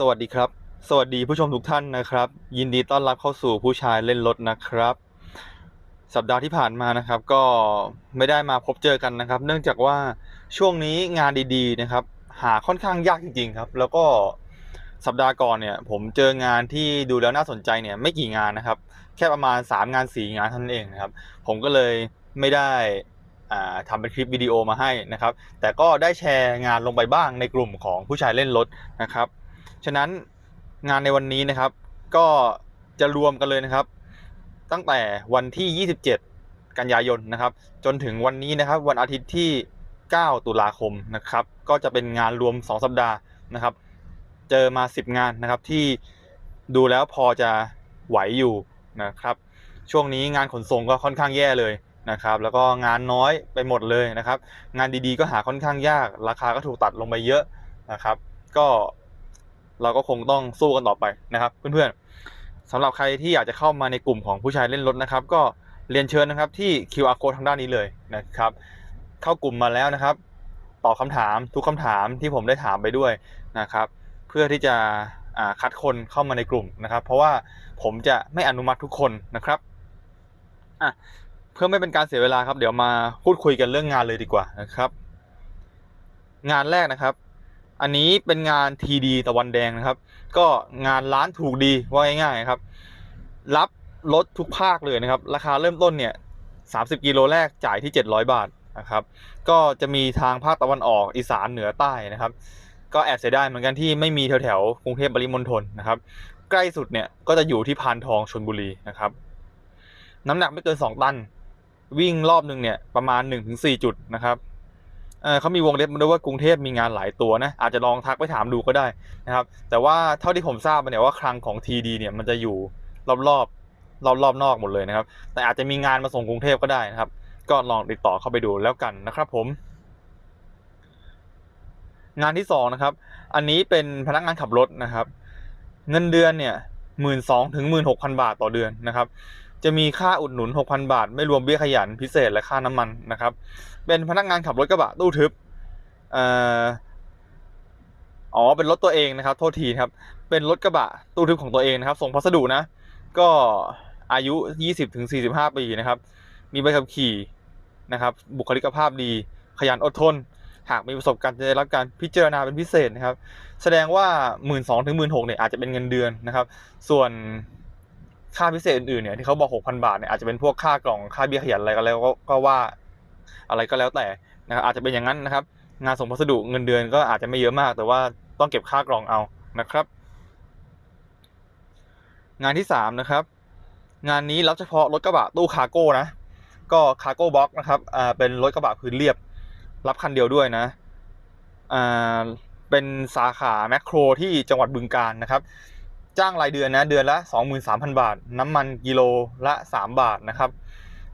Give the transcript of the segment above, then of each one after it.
สวัสดีครับ สวัสดีผู้ชมทุกท่านนะครับ ยินดีต้อนรับเข้าสู่ผู้ชายเล่นรถนะครับ สัปดาห์ที่ผ่านมานะครับ ก็ไม่ได้มาพบเจอกันนะครับ เนื่องจากว่าช่วงนี้งานดีๆนะครับ หาค่อนข้างยากจริง ๆ ครับ แล้วก็สัปดาห์ก่อนเนี่ย ผมเจองานที่ดูแล้วน่าสนใจเนี่ย ไม่กี่งานนะครับ แค่ประมาณ 3 งาน 4 งานเท่านั้นเองนะครับ ผมก็เลยไม่ได้อ่าทำเป็นคลิปวิดีโอมาให้นะครับ แต่ก็ได้แชร์งานลงไปบ้างในกลุ่มของผู้ชายเล่นรถนะครับ ฉะนั้นงานในวันนี้นะครับ ก็จะรวมกันเลยนะครับ ตั้งแต่วันที่ 27 กันยายนนะครับ จนถึงวันนี้นะครับ วันอาทิตย์ที่ 9 ตุลาคมนะครับ ก็จะเป็นงานรวม 2 สัปดาห์นะครับ เจอมา 10 งานนะครับที่ดูแล้วพอจะไหวอยู่นะครับ ช่วงนี้งานขนส่งก็ค่อนข้างแย่เลยนะครับ แล้วก็งานน้อยไปหมดเลยนะครับ งานดีๆก็หาค่อนข้างยาก ราคาก็ถูกตัดลงไปเยอะนะครับ ก็ เราก็คงต้องสู้กันต่อไปนะครับ เพื่อนๆสำหรับใครที่อยากจะเข้ามาในกลุ่มของผู้ชายเล่นรถนะครับ ก็เรียนเชิญนะครับที่ QR code ทางด้านนี้เลยนะครับ เข้ากลุ่มมาแล้วนะครับตอบคำถามทุกคำถามที่ผมได้ถามไปด้วยนะครับ เพื่อที่จะคัดคนเข้ามาในกลุ่มนะครับ เพราะว่าผมจะไม่อนุมัติทุกคนนะครับอะเพื่อไม่เป็นการเสียเวลาครับ เดี๋ยวมาพูดคุยกันเรื่องงานเลยดีกว่านะครับ งานแรกนะครับ อันนี้เป็นงานทีดีตะวันแดงนะครับ ก็งานร้านถูกดีว่าง่ายๆครับ รับรถทุกภาคเลยนะครับ ราคาเริ่มต้นเนี่ย30 กิโลแรกจ่ายที่ 700 บาทนะครับ ก็จะมีทางภาคตะวันออกอีสานเหนือใต้นะครับ ก็แอบเสียดายเหมือนกันที่ไม่มีแถวแถวๆกรุงเทพปริมณฑลนะครับ ใกล้สุดเนี่ยก็จะอยู่ที่พานทองชนบุรีนะครับ น้ำหนักไม่เกิน 2 ตัน วิ่งรอบหนึ่งเนี่ยประมาณ 1-4 จุดนะครับ เขามีวงเล็บมาด้วยว่ากรุงเทพมีงานหลายตัวนะอาจจะลองทักไปถามดูก็ได้นะครับ แต่ว่าเท่าที่ผมทราบมาเนี่ยว่าคลังของ TD เนี่ยมันจะอยู่รอบๆรอบรอบนอกหมดเลยนะครับ แต่อาจจะมีงานมาส่งกรุงเทพก็ได้นะครับ ก็ลองติดต่อเข้าไปดูแล้วกันนะครับผม งานที่สองนะครับ อันนี้เป็นพนักงานขับรถนะครับ เงินเดือนเนี่ยหมื่นสองถึงหมื่นหกพันบาทต่อเดือนนะครับ จะมีค่าอุดหนุนหกพันบาท ไม่รวมเบี้ยขยันพิเศษและค่าน้ำมันนะครับ เป็นพนักงานขับรถกระบะตู้ทึบเอ่ออ๋อ เป็นรถตัวเองนะครับ โทษทีครับ เป็นรถกระบะตู้ทึบของตัวเองนะครับ ส่งพัสดุนะ ก็อายุ 20-45 ปีนะครับ มีใบขับขี่นะครับ บุคลิกภาพดี ขยันอดทน หากมีประสบการณ์จะได้รับการพิจารณาเป็นพิเศษนะครับ แสดงว่า 1 2ื่นถึงหมื่นหเนี่ยอาจจะเป็นเงินเดือนนะครับ ส่วน ค่าพิเศษอื่นๆเนี่ยที่เขาบอก6,000บาทเนี่ยอาจจะเป็นพวกค่ากล่องค่าเบี้ยขยันอะไรก็แล้วก็ว่าอะไรก็แล้วแต่นะครับอาจจะเป็นอย่างนั้นนะครับ งานส่งพัสดุเงินเดือนก็อาจจะไม่เยอะมาก แต่ว่าต้องเก็บค่ากล่องเอานะครับ งานที่สามนะครับ งานนี้รับเฉพาะรถกระบะตู้คาร์โก้นะ ก็คาร์โก้บ็อกนะครับอ่าเป็นรถกระบะพื้นเรียบ รับคันเดียวด้วยนะอ่าเป็นสาขาแมคโครที่จังหวัดบึงกาฬนะครับ จ้างรายเดือนนะเดือนละ 23,000 บาท น้ำมันกิโลละ 3 บาทนะครับ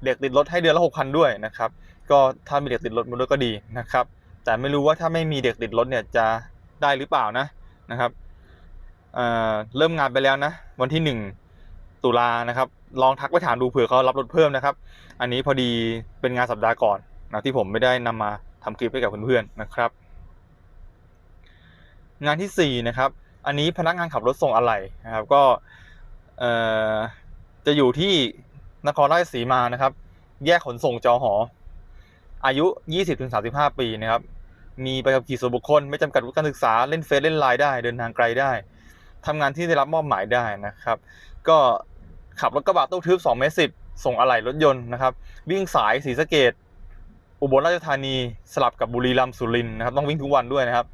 เด็กติดรถให้เดือนละ 6,000 ด้วยนะครับก็ถ้ามีเด็กติดรถมาด้วยก็ดีนะครับ แต่ไม่รู้ว่าถ้าไม่มีเด็กติดรถเนี่ยจะได้หรือเปล่านะนะครับเอ่อเริ่มงานไปแล้วนะ วันที่ 1 ตุลานะครับ ลองทักไปถามดูเผื่อเขารับรถเพิ่มนะครับ อันนี้พอดีเป็นงานสัปดาห์ก่อนนะที่ผมไม่ได้นำมาทำคลิปให้กับเพื่อนๆนะครับ งานที่4นะครับ อันนี้พนักงานขับรถส่งอะไหล่นะครับ ก็เอ่อจะอยู่ที่นครราชสีมานะครับ แยกขนส่งจอหอ อายุ 20-35 ปีนะครับ มีใบขับขี่ส่วนบุคคล ไม่จำกัดวุฒิการศึกษา เล่นเฟซเล่นไลน์ได้ เดินทางไกลได้ ทำงานที่ได้รับมอบหมายได้นะครับ ก็ขับรถกระบะตู้ทึบ2เมตร10 ส่งอะไหล่รถยนต์นะครับ วิ่งสายศรีสะเกดอุบลราชธานี สลับกับบุรีรัมย์สุรินทร์นะครับ ต้องวิ่งทุกวันด้วยนะครับ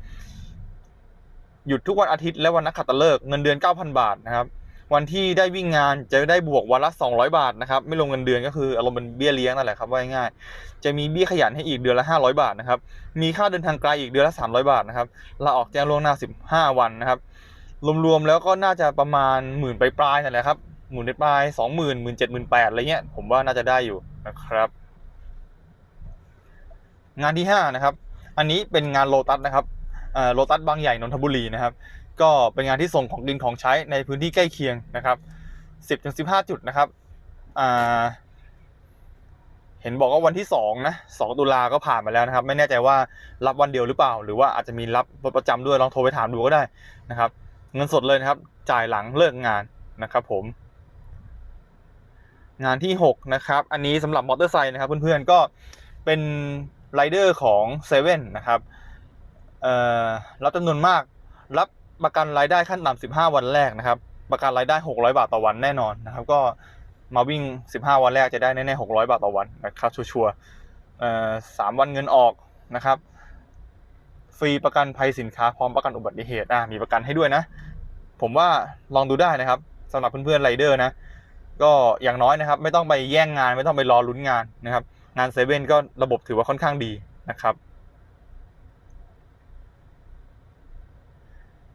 หยุดทุกวันอาทิตย์และวันนักขัตฤกษ์เงินเดือน 9,000 บาทนะครับ วันที่ได้วิ่งงานจะได้บวกวันละ 200 บาทนะครับ ไม่ลงเงินเดือนก็คืออารมณ์เป็นเบี้ยเลี้ยงนั่นแหละครับว่าง่ายๆจะมีเบี้ยขยันให้อีกเดือนละ 500 บาทนะครับ มีค่าเดินทางไกลอีกเดือนละ 300 บาทนะครับลาออกแจ้งล่วงหน้า 15 วันนะครับ รวมๆแล้วก็น่าจะประมาณหมื่นปลายๆนั่นแหละครับหมื่นปลายสองหมื่นหมื่นเจ็ดหมื่นแปดอะไรเงี้ยผมว่าน่าจะได้อยู่นะครับ งานที่ห้านะครับ อันนี้เป็นงานโลตัสนะครับ โลตัสบางใหญ่นนทบุรีนะครับ ก็เป็นงานที่ส่งของดินของใช้ในพื้นที่ใกล้เคียงนะครับสิบถึงสิบห้าจุดนะครับเห็นบอกว่าวันที่สองนะสองตุลาก็ผ่านมาแล้วนะครับ ไม่แน่ใจว่ารับวันเดียวหรือเปล่า หรือว่าอาจจะมีรับประจำด้วยลองโทรไปถามดูก็ได้นะครับ เงินสดเลยนะครับ จ่ายหลังเลิกงานนะครับ ผม งานที่6นะครับ อันนี้สำหรับมอเตอร์ไซค์นะครับ เพื่อนๆก็เป็นไรเดอร์ของเซเว่นนะครับ รับจำนวนมาก รับประกันรายได้ขั้นต่ำ15วันแรกนะครับ ประกันรายได้600บาทต่อวันแน่นอนนะครับ ก็มาวิ่ง15วันแรกจะได้แน่ๆ600บาทต่อวันนะครับชัวร์ๆสามวันเงินออกนะครับ ฟรีประกันภัยสินค้าพร้อมประกันอุบัติเหตุอะมีประกันให้ด้วยนะ ผมว่าลองดูได้นะครับสำหรับเพื่อนๆไรเดอร์นะก็อย่างน้อยนะครับ ไม่ต้องไปแย่งงานไม่ต้องไปรอลุ้นงานนะครับ งานเซเว่นก็ระบบถือว่าค่อนข้างดีนะครับ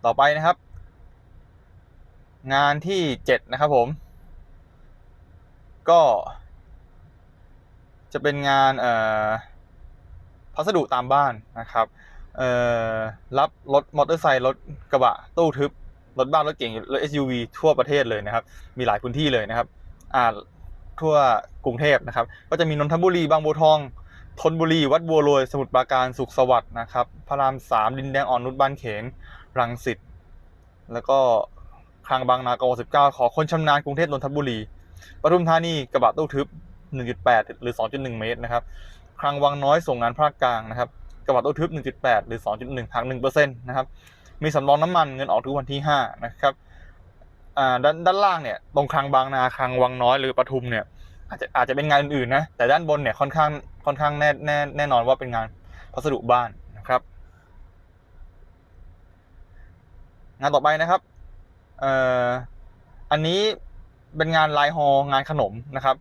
ต่อไปนะครับ งานที่เจ็ดนะครับผม ก็ จะเป็นงานเอ่อพัสดุตามบ้านนะครับเอ่อรับรถมอเตอร์ไซค์รถกระบะตู้ทึบรถบ้านรถเก๋งรถ SUV ทั่วประเทศเลยนะครับ มีหลายพื้นที่เลยนะครับอ่าทั่วกรุงเทพนะครับ ก็จะมีนนทบุรีบางบัวทองธนบุรี วัดบัวโรยสมุทรปราการสุขสวัสดิ์นะครับ พระรามสามดินแดงอ่อนนุชบ้านเขน รังสิตแล้วก็คลังบางนากสิบเก้าขอคนชำนาญกรุงเทพนนทบุรีปทุมธานีกระบะตู้ทึบ 1.8 หรือ 2.1 เมตรนะครับคลังวังน้อยส่งงานภาคกลางนะครับกระบะตู้ทึบ 1.8 หรือ 2.1หัก1%นะครับมีสำรองน้ำมันเงินออกทุกวันที่ 5 นะครับอ่าด้านด้านล่างเนี่ยตรงคลังบางนาคลังวังน้อยหรือปทุมเนี่ยอาจจะอาจจะเป็นงานอื่นๆนะแต่ด้านบนเนี่ยค่อนข้างค่อนข้างแน่แน่แน่นอนว่าเป็นงานพัสดุบ้านนะครับ งานต่อไปนะครับเอ่ออันนี้เป็นงานลายฮองานขนมนะครับ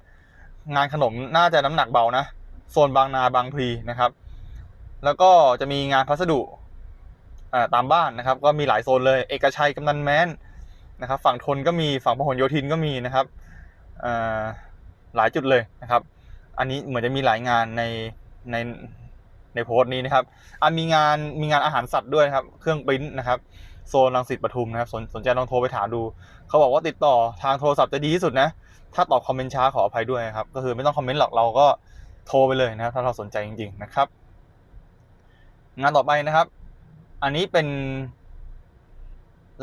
งานขนมน่าจะน้ำหนักเบานะโซนบางนาบางพลีนะครับ แล้วก็จะมีงานพัสดุตามบ้านนะครับ ก็มีหลายโซนเลย เอกชัยกำนันแม้นนะครับ ฝั่งทนก็มีฝั่งพหลโยธินก็มีนะครับหลายจุดเลยนะครับ อันนี้เหมือนจะมีหลายงานในในในโพสต์นี้นะครับอันมีงานมีงานอาหารสัตว์ด้วยครับ เครื่องปริ้นนะครับ โซนรังสิตปทุมนะครับสนสนใจลองโทรไปถามดู เขาบอกว่าติดต่อทางโทรศัพท์จะดีที่สุดนะ ถ้าตอบคอมเมนต์ช้าขออภัยด้วยครับ ก็คือไม่ต้องคอมเมนต์หรอกเราก็โทรไปเลยนะครับถ้าเราสนใจจริง ๆนะครับ งานต่อไปนะครับ อันนี้เป็น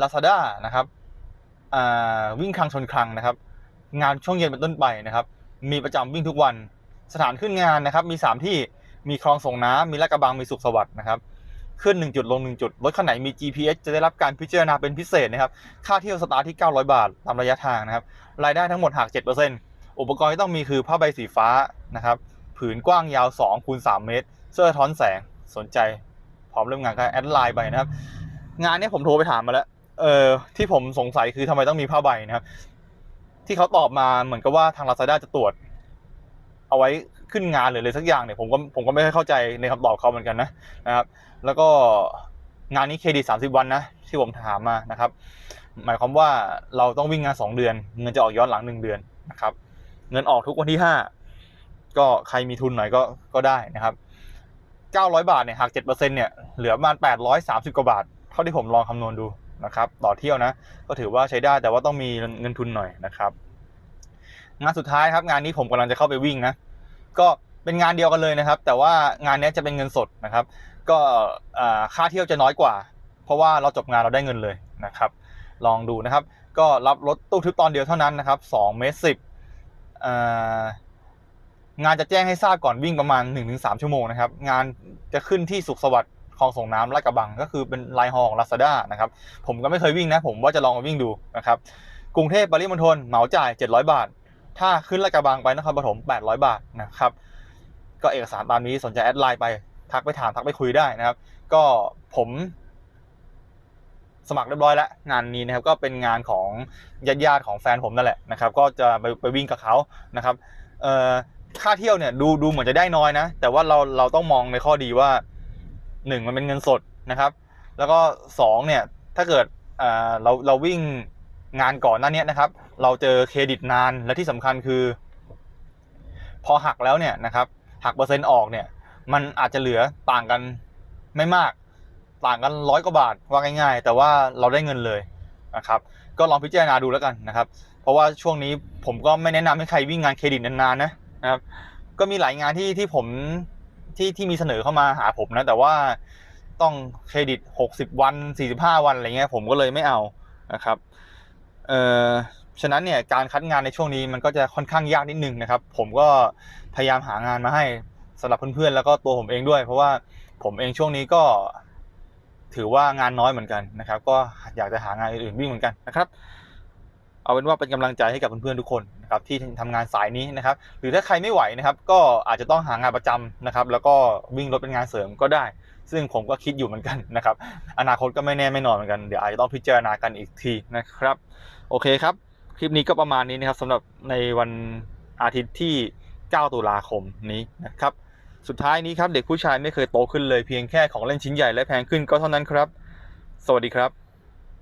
Lazada นะครับวิ่งคลังชนคลังนะครับ งานช่วงเย็นเป็นต้นไปนะครับ มีประจำวิ่งทุกวัน สถานขึ้นงานนะครับ มี 3 ที่มีคลองส่งน้ำมีลาดกระบังมีสุขสวัสดิ์นะครับ ขึ้น 1 จุดลง 1 จุด รถคันไหนมี GPS จะได้รับการพิจารณาเป็นพิเศษนะครับ ค่าเที่ยวสตาร์ทที่ 900 บาท ตามระยะทางนะครับ รายได้ทั้งหมดหัก 7%อุปกรณ์ที่ต้องมีคือผ้าใบสีฟ้านะครับ ผืนกว้างยาว2คูณ3เมตร เสื้อท้อนแสง สนใจ พร้อมเริ่มงานก็แอดไลน์ไปนะครับ งานนี้ผมโทรไปถามมาแล้ว เออที่ผมสงสัยคือทำไมต้องมีผ้าใบนะครับ ที่เขาตอบมาเหมือนกับว่าทาง Lazada จะตรวจ เอาไว้ขึ้นงานหรืออะไรสักอย่างเนี่ยผมก็ผมก็ไม่ค่อยเข้าใจในคำตอบเขาเหมือนกันนะนะครับ แล้วก็งานนี้เครดิต30วันนะที่ผมถามมานะครับ หมายความว่าเราต้องวิ่งงาน2เดือน เงินจะออกย้อนหลัง1เดือนนะครับ เงินออกทุกวันที่5ก็ใครมีทุนหน่อยก็ก็ได้นะครับ900บาทเนี่ยหัก7%เนี่ยเหลือประมาณ830กว่าบาท เท่าที่ผมลองคำนวณดูนะครับ ต่อเที่ยวนะ ก็ถือว่าใช้ได้แต่ว่าต้องมีเงินทุนหน่อยนะครับ งานสุดท้ายครับงานนี้ผมกำลังจะเข้าไปวิ่งนะก็เป็นงานเดียวกันเลยนะครับ แต่ว่างานนี้จะเป็นเงินสดนะครับ ก็ค่าเที่ยวจะน้อยกว่า เพราะว่าเราจบงานเราได้เงินเลยนะครับ ลองดูนะครับ ก็รับรถตู้ทึบตอนเดียวเท่านั้นนะครับ2เมตรสิบงานจะแจ้งให้ทราบก่อนวิ่งประมาณ 1-3 ชั่วโมงนะครับ งานจะขึ้นที่สุขสวัสดิ์คลองส่งน้ำลาดกระบัง ก็คือเป็นลน์ฮอของลาซาด้านะครับ ผมก็ไม่เคยวิ่งนะ ผมว่าจะลองมาวิ่งดูนะครับ กรุงเทพปริมณฑลเหมาจ่าย 700 บาท ถ้าขึ้นลาดกระบังไปนครปฐม800 บาทนะครับ ก็เอกสารตามนี้สนใจแอดไลน์ไป ทักไปถามทักไปคุยได้นะครับ ก็ผมสมัครเรียบร้อยแล้วงานนี้นะครับก็เป็นงานของญาติญาติของแฟนผมนั่นแหละนะครับ ก็จะไปไปวิ่งกับเขานะครับเอ่อค่าเที่ยวเนี่ยดูดูเหมือนจะได้น้อยนะ แต่ว่าเราเราต้องมองในข้อดีว่าหนึ่งมันเป็นเงินสดนะครับ แล้วก็สองเนี่ยถ้าเกิดเอ่อเราเราวิ่ง งานก่อนหน้านี้นะครับ เราเจอเครดิตนานและที่สำคัญคือ พอหักแล้วเนี่ยนะครับ หักเปอร์เซ็นต์ออกเนี่ย มันอาจจะเหลือต่างกันไม่มาก ต่างกันร้อยกว่าบาทว่าง่าย ๆ แต่ว่าเราได้เงินเลยนะครับ ก็ลองพิจารณาดูแล้วกันนะครับ เพราะว่าช่วงนี้ผมก็ไม่แนะนำให้ใครวิ่งงานเครดิตนานๆนะนะครับ ก็มีหลายงานที่ที่ผมที่ที่มีเสนอเข้ามาหาผมนะ แต่ว่าต้องเครดิต 60 วัน 45 วันอะไรเงี้ยผมก็เลยไม่เอานะครับ เอ่อฉะนั้นเนี่ยการคัดงานในช่วงนี้มันก็จะค่อนข้างยากนิดนึงนะครับ ผมก็พยายามหางานมาให้สำหรับเพื่อนๆแล้วก็ตัวผมเองด้วย เพราะว่าผมเองช่วงนี้ก็ถือว่างานน้อยเหมือนกันนะครับ ก็อยากจะหางานอื่นๆวิ่งเหมือนกันนะครับ เอาเป็นว่าเป็นกำลังใจให้กับเพื่อนๆทุกคนนะครับที่ทำงานสายนี้นะครับ หรือถ้าใครไม่ไหวนะครับ ก็อาจจะต้องหางานประจำนะครับ แล้วก็วิ่งรถเป็นงานเสริมก็ได้ ซึ่งผมก็คิดอยู่เหมือนกันนะครับ อนาคตก็ไม่แน่ไม่นอนเหมือนกันเดี๋ยวอาจจะต้องพิจารณากันอีกทีนะครับ โอเคครับ คลิปนี้ก็ประมาณนี้นะครับสำหรับในวันอาทิตย์ที่ 9 ตุลาคมนี้นะครับ สุดท้ายนี้ครับ เด็กผู้ชายไม่เคยโตขึ้นเลยเพียงแค่ของเล่นชิ้นใหญ่และแพงขึ้นก็เท่านั้นครับ สวัสดีครับ